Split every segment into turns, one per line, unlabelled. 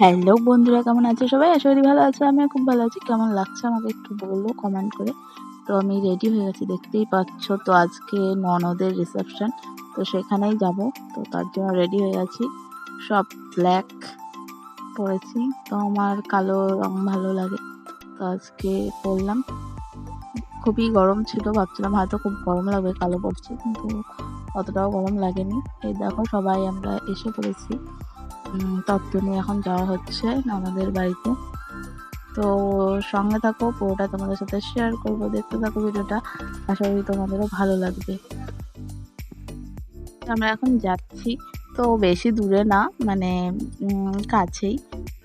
Hello বন্ধুরা, কেমন আছো সবাই? আশা করি ভালো আছো, আমিও খুব ভালো আছি। কেমন লাগছে আমাকে একটু বলল কমেন্ট করে। তো আমি রেডি হয়ে গেছি, দেখতেই পাচ্ছ। তো আজকে ননদের রিসেপশন তো সেখানেই যাব। তো তার জন্য রেডি হয়ে গেছি সব ব্ল্যাক পরেছি। তো আমার কালো রং ভালো লাগে। তো আজকে পরলাম। খুবই গরম ছিল, ভাবছিলাম হয়তো খুব গরম লাগবে, কালো পড়ছে কিন্তু অতটাও গরম লাগেনি। এই দেখো, সবাই আমরা এসে পড়েছি। তত্ত্ব নিয়ে এখন যাওয়া হচ্ছে আমাদের বাড়িতে। তো সঙ্গে থাকো, পুরোটা তোমাদের সাথে শেয়ার করব, দেখতে থাকো ভিডিওটা। আশা করি তোমাদেরও ভালো লাগবে। আমরা এখন যাচ্ছি। তো বেশি দূরে না মানে কাছেই।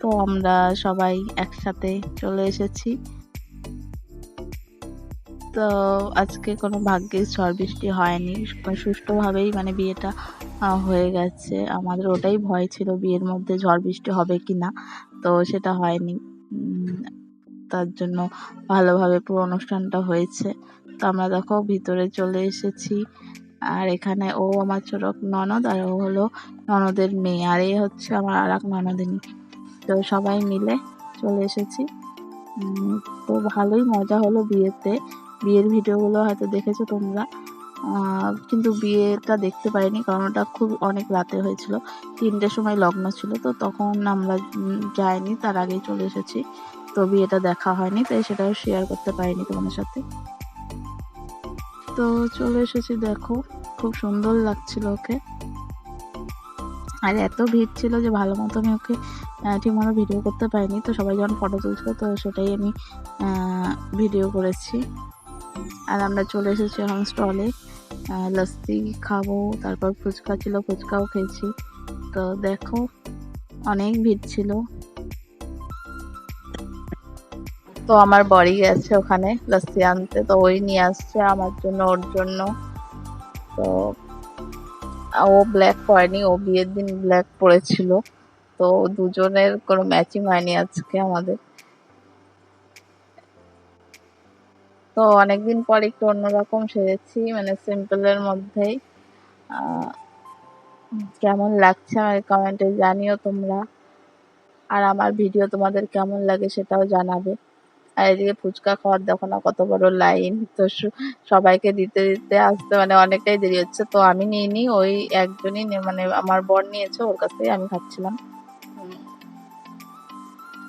তো আমরা সবাই একসাথে চলে এসেছি। তো আজকে কোনো ভাগ্যের ঝড় বৃষ্টি হয়নি সুষ্ঠুভাবেই মানে বিয়েটা হয়ে গেছে। আমাদের ওটাই ভয় ছিল বিয়ের মধ্যে ঝড় বৃষ্টি হবে কি না তো সেটা হয়নি। তার জন্য ভালোভাবে পুরো অনুষ্ঠানটা হয়েছে। তো আমরা দেখো ভিতরে চলে এসেছি। আর এখানে ও আমার ছোট ননদ আর ও হলো ননদের মেয়ে। আর এই হচ্ছে আমার আর এক ননদিনী। তো সবাই মিলে চলে এসেছি। তো ভালোই মজা হলো বিয়েতে। বিয়ের ভিডিওগুলো হয়তো দেখেছ তোমরা। কিন্তু বিয়েটা দেখতে পাইনি কারণ ওটা খুব অনেক রাতে হয়েছিল। তিনটের সময় লগ্ন ছিল, তো তখন আমরা যাইনি, তার আগেই চলে এসেছি। তো বিয়েটা দেখা হয়নি, তাই সেটাও শেয়ার করতে পারিনি তোমাদের সাথে। তো চলে এসেছি দেখো, খুব সুন্দর লাগছিল ওকে। আর এত ভিড় ছিল যে ভালো মতো আমি ওকে ঠিক মতো ভিডিও করতে পারিনি। তো সবাই যখন ফটো তুলছিল, তো সেটাই আমি ভিডিও করেছি। আর আমরা চলে এসেছি এখন স্টলে লস্যি খাব, তারপর ফুচকা ছিল, ফুচকাও খেয়েছি। তো দেখো, অনেক ভিড় ছিল। তো আমার বড়ি গেছে ওখানে লস্যি আনতে। তো ওই নিয়ে আসছে আমার জন্য, ওর জন্য। তো ও ব্ল্যাক পরেনি, ও বিয়ের দিন ব্ল্যাক পরেছিল। তো দুজনের কোনো ম্যাচিং হয়নি আজকে আমাদের। তো অনেকদিন পর একটু অন্যরকম সেরেছি মানে সিম্পলের মধ্যেই। কেমন লাগছে আমার কমেন্টে জানিও তোমরা। আর আমার ভিডিও তোমাদের কেমন লাগে সেটাও জানাবে। আর এদিকে ফুচকা খাওয়ার দেখো না কত বড় লাইন তো সবাইকে দিতে দিতে আসতে মানে অনেকটাই দেরি হচ্ছে। তো আমি নিইনি, ওই একজনই মানে আমার বর নিয়েছে, ওর কাছ থেকে আমি খাচ্ছিলাম।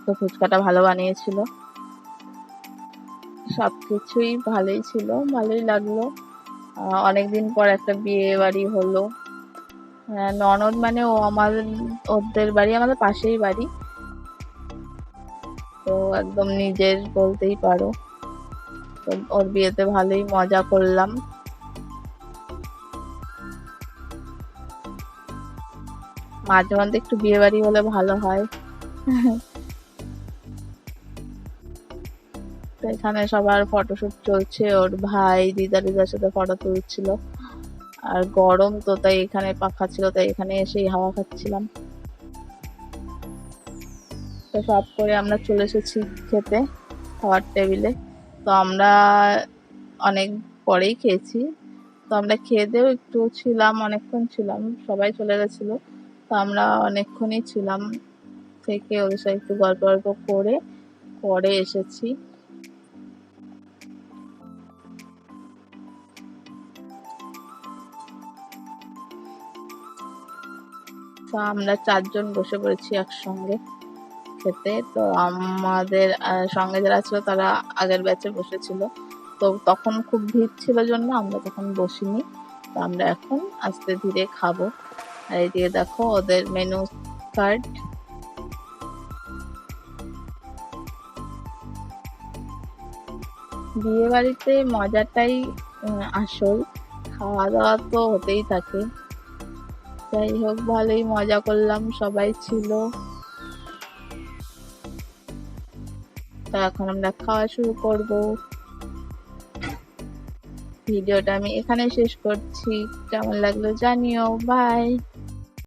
তো ফুচকাটা ভালো বানিয়েছিল। সব কিছুই ভালোই ছিল, ভালোই লাগল। অনেকদিন পর একটা বিয়ে বাড়ি হলো। ননদ মানে ও আমাদের, ওদের বাড়ি আমাদের পাশেই বাড়ি। তো একদম নিজের বলতেই পারো। তো ওর বিয়েতে ভালোই মজা করলাম। মাঝে মধ্যে একটু বিয়ে বাড়ি হলে ভালো হয়। তো এখানে সবার ফটোশুট চলছে। ওর ভাই দিদা দিদার সাথে ফটো তুলছিল। আর গরম তো, তাই এখানে পাখা ছিল, তাই এখানে এসেই হাওয়া খাচ্ছিলাম। তো সব করে আমরা চলে এসেছি খেতে, খাওয়ার টেবিলে। তো আমরা অনেক পরেই খেয়েছি। তো আমরা খেয়ে দিয়েও একটু ছিলাম, অনেকক্ষণ ছিলাম, সবাই চলে গেছিল। তো আমরা অনেকক্ষণই ছিলাম। থেকে ওদের সাথে একটু গল্প গল্প করে, পরে এসেছি। তো আমরা চারজন বসে পড়েছি একসঙ্গে খেতে। তো আমাদের সঙ্গে যারা ছিল তারা আগের ব্যাচে বসেছিল। তো তখন খুব ভিড় ছিল জন্য আমরা তখন বসিনি। তো আমরা এখন আস্তে ধীরে খাব। আর এদিকে দেখো ওদের মেনু কার্ড বিয়ে বাড়িতে মজাটাই আসল। খাওয়া দাওয়া তো হতেই থাকে। যাই হোক ভালোই মজা করলাম, সবাই ছিল। তো এখন আমরা খাওয়া শুরু করব। ভিডিওটা আমি এখানে শেষ করছি। কেমন লাগল জানিও। বাই।